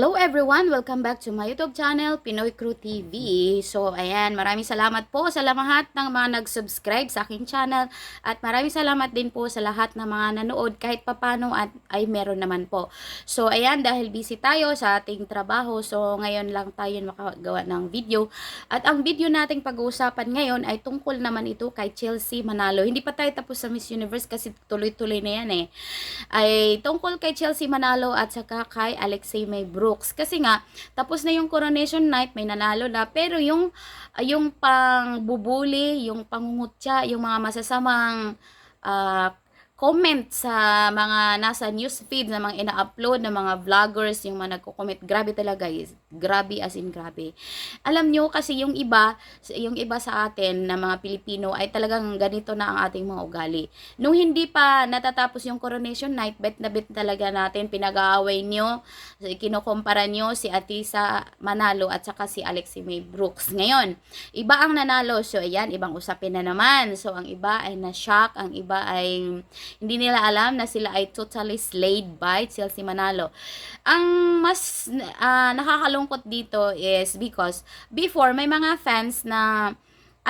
Hello everyone! Welcome back to my YouTube channel, Pinoy Crew TV. So, ayan, maraming salamat po sa lahat ng mga nag-subscribe sa aking channel at maraming salamat din po sa lahat ng mga nanood kahit papano at ay meron naman po. So, ayan, dahil busy tayo sa ating trabaho, so ngayon lang tayo makagawa ng video. At ang video nating pag-uusapan ngayon ay tungkol naman ito kay Chelsea Manalo. Hindi pa tayo tapos sa Miss Universe kasi tuloy-tuloy na yan eh. Ay tungkol kay Chelsea Manalo at saka kay Alexei May Brooks. Kasi nga, tapos na yung coronation night, may nanalo na. Pero yung, ah, yung pang bubuli, yung pangungutya, yung mga masasamang ah, comment sa mga nasa newsfeed na mga ina-upload ng mga vloggers, yung mga nagko-comment, grabe talaga guys. Grabe as in grabe. Alam nyo kasi yung iba, yung iba sa atin na mga Pilipino ay talagang ganito na ang ating mga ugali. Nung hindi pa natatapos yung coronation night, bet na bet talaga natin pinag-aaway nyo, kinukumpara nyo si Atisa Manalo at saka si Alexi May Brooks. Ngayon, iba ang nanalo. So, ayan, ibang usapin na naman. So, ang iba ay na-shock, ang iba ay hindi nila alam na sila ay totally slayed by Chelsea Manalo. Ang mas ah, nakakalungkot dito is because before may mga fans na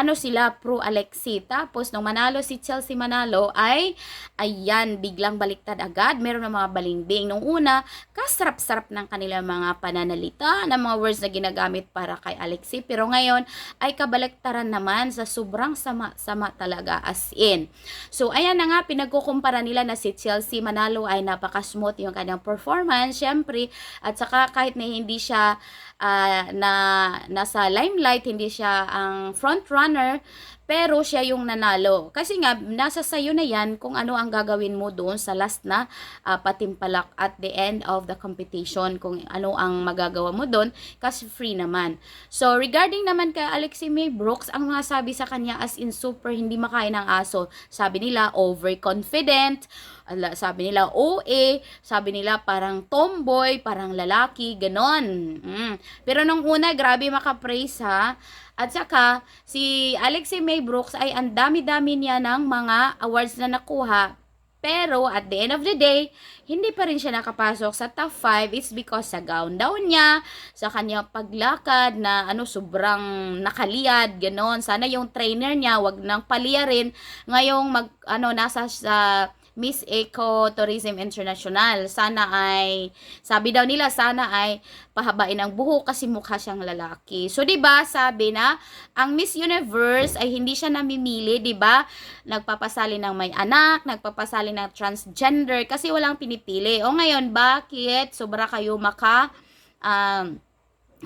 ano sila pro Alexi. Tapos nung manalo si Chelsea Manalo ay ayan biglang baliktad agad. Meron ng mga balingbing. Nung una, kasarap-sarap ng kanilang mga pananalita, ng mga words na ginagamit para kay Alexi. Pero ngayon ay kabaliktaran naman sa sobrang sama-sama talaga as in. So ayan na nga pinagkukumpara nila na si Chelsea Manalo ay napaka-smooth yung kanyang performance syempre at saka kahit na hindi siya ah, na nasa limelight, hindi siya ang front runner, pero siya yung nanalo. Kasi nga, nasa sayo na yan kung ano ang gagawin mo doon sa last na ah, patimpalak at the end of the competition, kung ano ang magagawa mo doon, kasi free naman. So, regarding naman kay Alexi May Brooks, ang mga sabi sa kanya as in super hindi makain ng aso. Sabi nila, overconfident, sabi nila OA, sabi nila parang tomboy, parang lalaki, ganon. Mm. Pero nung una, grabe makapraise ha. At saka, si Alexi May Brooks ay ang dami-dami niya ng mga awards na nakuha. Pero at the end of the day, hindi pa rin siya nakapasok sa top 5. It's because sa gown down niya, sa kanya paglakad na ano sobrang nakaliyad, ganon. Sana yung trainer niya wag nang paliyarin ngayong mag ano nasa sa Miss Eco Tourism International. Sana ay, sabi daw nila, sana ay pahabain ang buhok kasi mukha siyang lalaki. So, di ba sabi na, ang Miss Universe ay hindi siya namimili, di ba Nagpapasali ng may anak, nagpapasali ng transgender, kasi walang pinipili. O ngayon, bakit? Sobra kayo maka, um,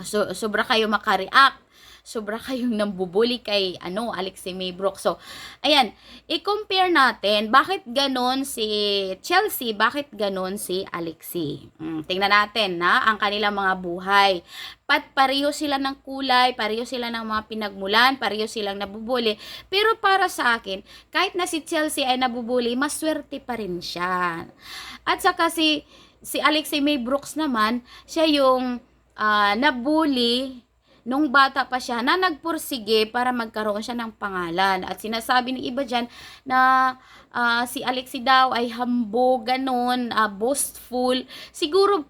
so, sobra kayo maka-react sobra kayong nambubuli kay ano, Alexi May Brooks. So, ayan, i-compare natin bakit ganon si Chelsea, bakit ganon si Alexi. Mm, tingnan natin na ang kanilang mga buhay. Pat pareho sila ng kulay, pareho sila ng mga pinagmulan, pareho silang nabubuli. Pero para sa akin, kahit na si Chelsea ay nabubuli, maswerte pa rin siya. At saka si si Alexi May Brooks naman, siya yung ah, nabully nung bata pa siya na nagpursige para magkaroon siya ng pangalan. At sinasabi ng iba dyan na ah, si Alexi daw ay hambog, ganun, ah, boastful. Siguro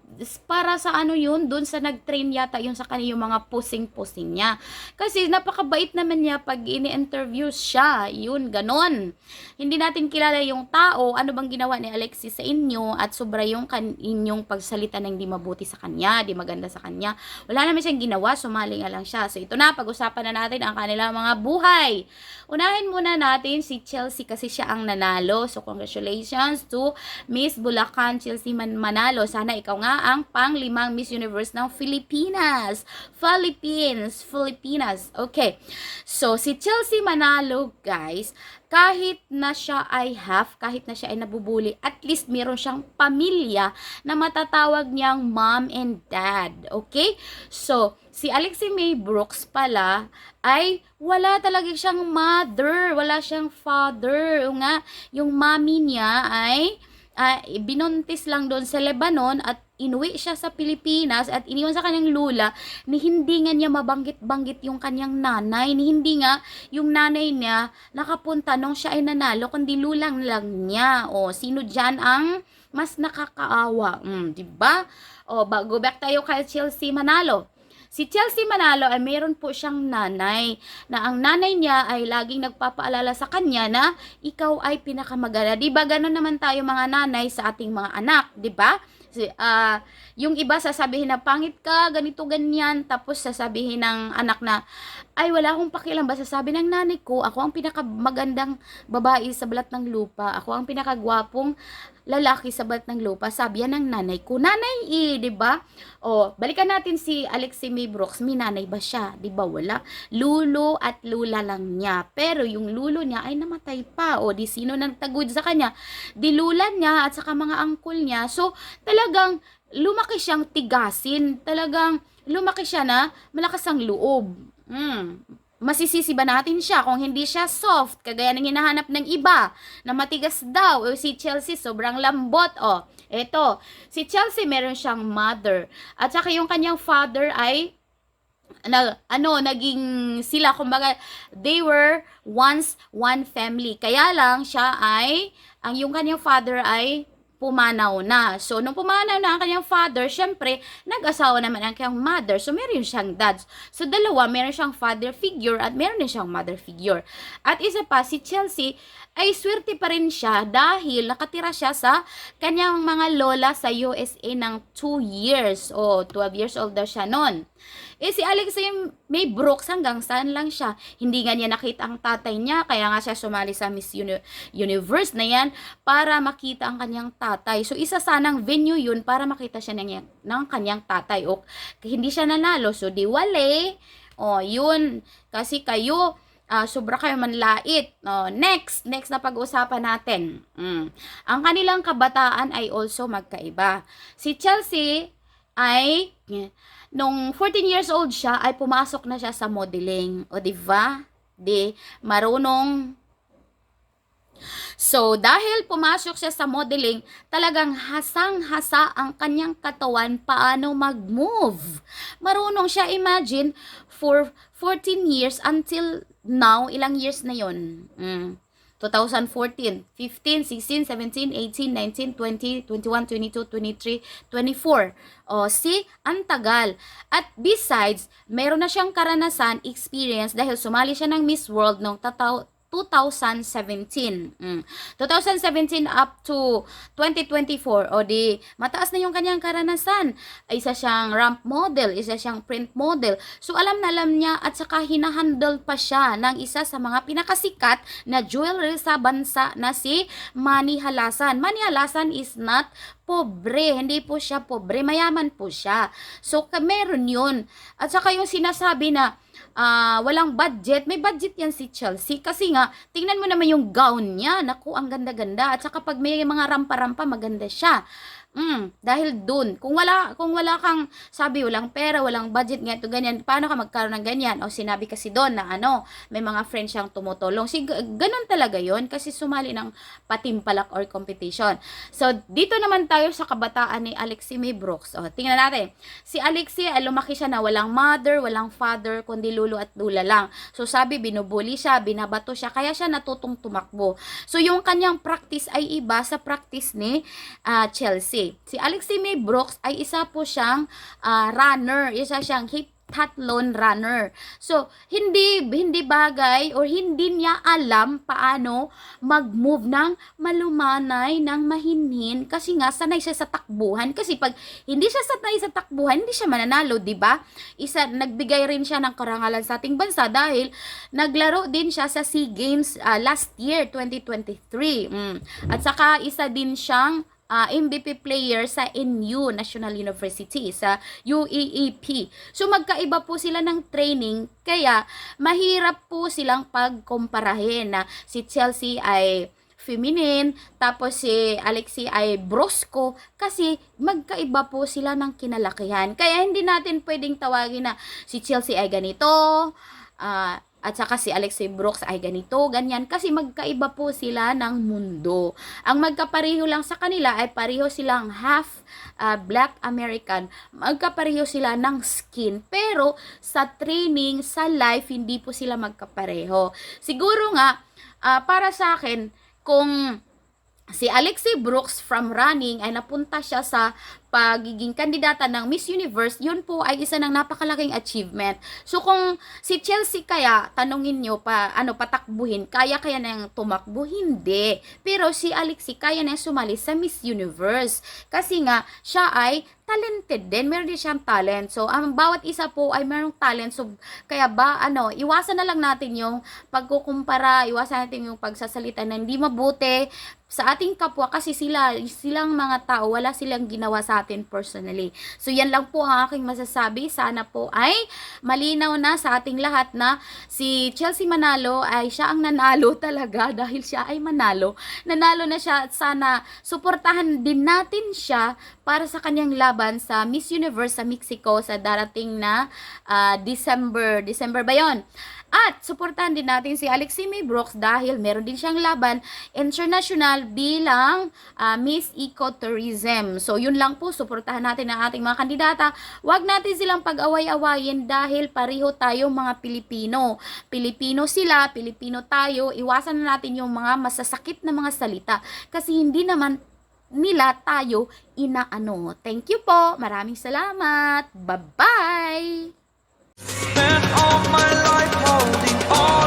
para sa ano yun, dun sa nag-train yata yun sa kanya yung mga pusing-pusing niya. Kasi napakabait naman niya pag ini-interview siya, yun, ganun. Hindi natin kilala yung tao, ano bang ginawa ni Alexis sa inyo at sobra yung kan inyong pagsalita na hindi mabuti sa kanya, di maganda sa kanya. Wala naman siyang ginawa, sumali nga lang siya. So ito na, pag-usapan na natin ang kanilang mga buhay. Unahin muna natin si Chelsea kasi siya ang nanalo. So congratulations to Miss Bulacan Chelsea Man Manalo. Sana ikaw nga ang pang-limang Miss Universe ng Pilipinas. Philippines, Filipinas. Okay. So si Chelsea Manalo, guys, kahit na siya ay half, kahit na siya ay nabubuli, at least meron siyang pamilya na matatawag niyang mom and dad. Okay? So, si Alexi May Brooks pala ay wala talaga siyang mother, wala siyang father. O nga, yung mommy niya ay ah, binuntis lang doon sa Lebanon at inuwi siya sa Pilipinas at iniwan sa kanyang lula ni hindi nga niya mabanggit-banggit yung kanyang nanay, ni hindi nga yung nanay niya nakapunta nung siya ay nanalo, kundi lulang lang niya. O, sino dyan ang mas nakakaawa? Mm, ba? O, bago back tayo kay Chelsea Manalo. Si Chelsea Manalo ay meron po siyang nanay na ang nanay niya ay laging nagpapaalala sa kanya na ikaw ay pinakamaganda. 'Di ba ganun naman tayo mga nanay sa ating mga anak, 'di ba? Si, ah, yung iba sasabihin na pangit ka, ganito ganyan, tapos sasabihin ng anak na ay wala akong pakialam basta sabi ng nanay ko, ako ang pinakamagandang babae sa balat ng lupa, ako ang pinakagwapong lalaki sa balat ng lupa, sabi yan ng nanay ko. Nanay eh, 'di ba? O, balikan natin si Alexi May Brooks, may nanay ba siya? 'Di ba wala? Lulo at lula lang niya. Pero yung lulo niya ay namatay pa. O, di sino nang tagud sa kanya? Di lula niya at saka mga angkol niya. So, talagang lumaki siyang tigasin. Talagang lumaki siya na malakas ang loob. Mm. Masisisi ba natin siya kung hindi siya soft, kagaya ng hinahanap ng iba, na matigas daw. O si Chelsea, sobrang lambot. O, eto, si Chelsea meron siyang mother. At saka yung kanyang father ay na ano naging sila kumbaga they were once one family kaya lang siya ay ang yung kanyang father ay pumanaw na. So, nung pumanaw na ang kanyang father, syempre, nag-asawa naman ang kanyang mother. So, meron siyang dad. So, dalawa, meron siyang father figure at meron din siyang mother figure. At isa pa, si Chelsea, ay swerte pa rin siya dahil nakatira siya sa kanyang mga lola sa USA ng 2 years. O, 12 years old daw siya noon. Eh, si Alex May Brooks hanggang saan lang siya. Hindi nga niya nakita ang tatay niya, kaya nga siya sumali sa Miss Uni- Universe na yan para makita ang kanyang tatay. So, isa sanang venue yun para makita siya ng, ng kanyang tatay. O, hindi siya nanalo, so di wale. O, yun. Kasi kayo, ah, sobra kayo manlait. O, next, next na pag-usapan natin. Mm. Ang kanilang kabataan ay also magkaiba. Si Chelsea ay nung 14 years old siya ay pumasok na siya sa modeling. O di ba? Di marunong So, dahil pumasok siya sa modeling, talagang hasang-hasa ang kanyang katawan paano mag-move. Marunong siya, imagine, for 14 years until now, ilang years na yon? Mm. 2014, 15, 16, 17, 18, 19, 20, 21, 22, 23, 24. O, see, ang tagal. At besides, meron na siyang karanasan, experience, dahil sumali siya ng Miss World noong 2017. Mm. 2017 up to 2024. O di, mataas na yung kanyang karanasan. Isa siyang ramp model, isa siyang print model. So, alam na alam niya at saka hinahandle pa siya ng isa sa mga pinakasikat na jewelry sa bansa na si Manny Halasan. Manny Halasan is not pobre. Hindi po siya pobre. Mayaman po siya. So, meron yun. At saka yung sinasabi na ah, walang budget. May budget yan si Chelsea. Kasi nga, tingnan mo naman yung gown niya. Naku, ang ganda-ganda. At saka pag may mga rampa-rampa, maganda siya. Mm, dahil dun, kung wala, kung wala kang, sabi, walang pera, walang budget, ganito, ganyan, paano ka magkaroon ng ganyan? O sinabi kasi doon na ano, may mga friends siyang tumutulong. Si, ganun talaga yon kasi sumali ng patimpalak or competition. So, dito naman tayo sa kabataan ni Alexi May Brooks. O, tingnan natin. Si Alexi, ay lumaki siya na walang mother, walang father, kundi lulu at lula lang. So, sabi, binubuli siya, binabato siya, kaya siya natutong tumakbo. So, yung kanyang practice ay iba sa practice ni ah, Chelsea. Si Alexi May Brooks ay isa po siyang ah, runner, isa siyang heptathlon runner. So, hindi hindi bagay or hindi niya alam paano mag-move ng malumanay, ng mahinhin kasi nga sanay siya sa takbuhan kasi pag hindi siya sanay sa takbuhan, hindi siya mananalo, 'di ba? Isa nagbigay rin siya ng karangalan sa ating bansa dahil naglaro din siya sa SEA Games ah, last year 2023. Mm. At saka isa din siyang ah, MVP player sa NU National University sa UEEP. So magkaiba po sila ng training kaya mahirap po silang pagkumparahin na si Chelsea ay feminine, tapos si Alexi ay brosco kasi magkaiba po sila ng kinalakihan. Kaya hindi natin pwedeng tawagin na si Chelsea ay ganito, ah, at saka si Alexei Brooks ay ganito, ganyan. Kasi magkaiba po sila ng mundo. Ang magkapareho lang sa kanila ay pareho silang half ah, black American. Magkapareho sila ng skin. Pero sa training, sa life, hindi po sila magkapareho. Siguro nga, ah, para sa akin, kung si Alexei Brooks from running ay napunta siya sa pagiging kandidata ng Miss Universe, yun po ay isa ng napakalaking achievement. So kung si Chelsea kaya, tanungin nyo pa, ano, patakbuhin, kaya kaya na tumakbo? Hindi. Pero si Alexei kaya na sumali sa Miss Universe. Kasi nga, siya ay talented din. Meron din siyang talent. So, ang bawat isa po ay merong talent. So, kaya ba, ano, iwasan na lang natin yung pagkukumpara, iwasan natin yung pagsasalita na hindi mabuti sa ating kapwa kasi sila, silang mga tao, wala silang ginawa sa personally. So, yan lang po ang aking masasabi. Sana po ay malinaw na sa ating lahat na si Chelsea Manalo ay siya ang nanalo talaga dahil siya ay manalo. Nanalo na siya at sana suportahan din natin siya para sa kanyang laban sa Miss Universe sa Mexico sa darating na ah, December. December ba yon? At suportahan din natin si Alexei May Brooks dahil meron din siyang laban international bilang ah, Miss Ecotourism. So yun lang po, suportahan natin ang ating mga kandidata. Huwag natin silang pag-away-awayin dahil pareho tayong mga Pilipino. Pilipino sila, Pilipino tayo. Iwasan na natin yung mga masasakit na mga salita kasi hindi naman nila tayo inaano. Thank you po. Maraming salamat. Bye-bye! holding on.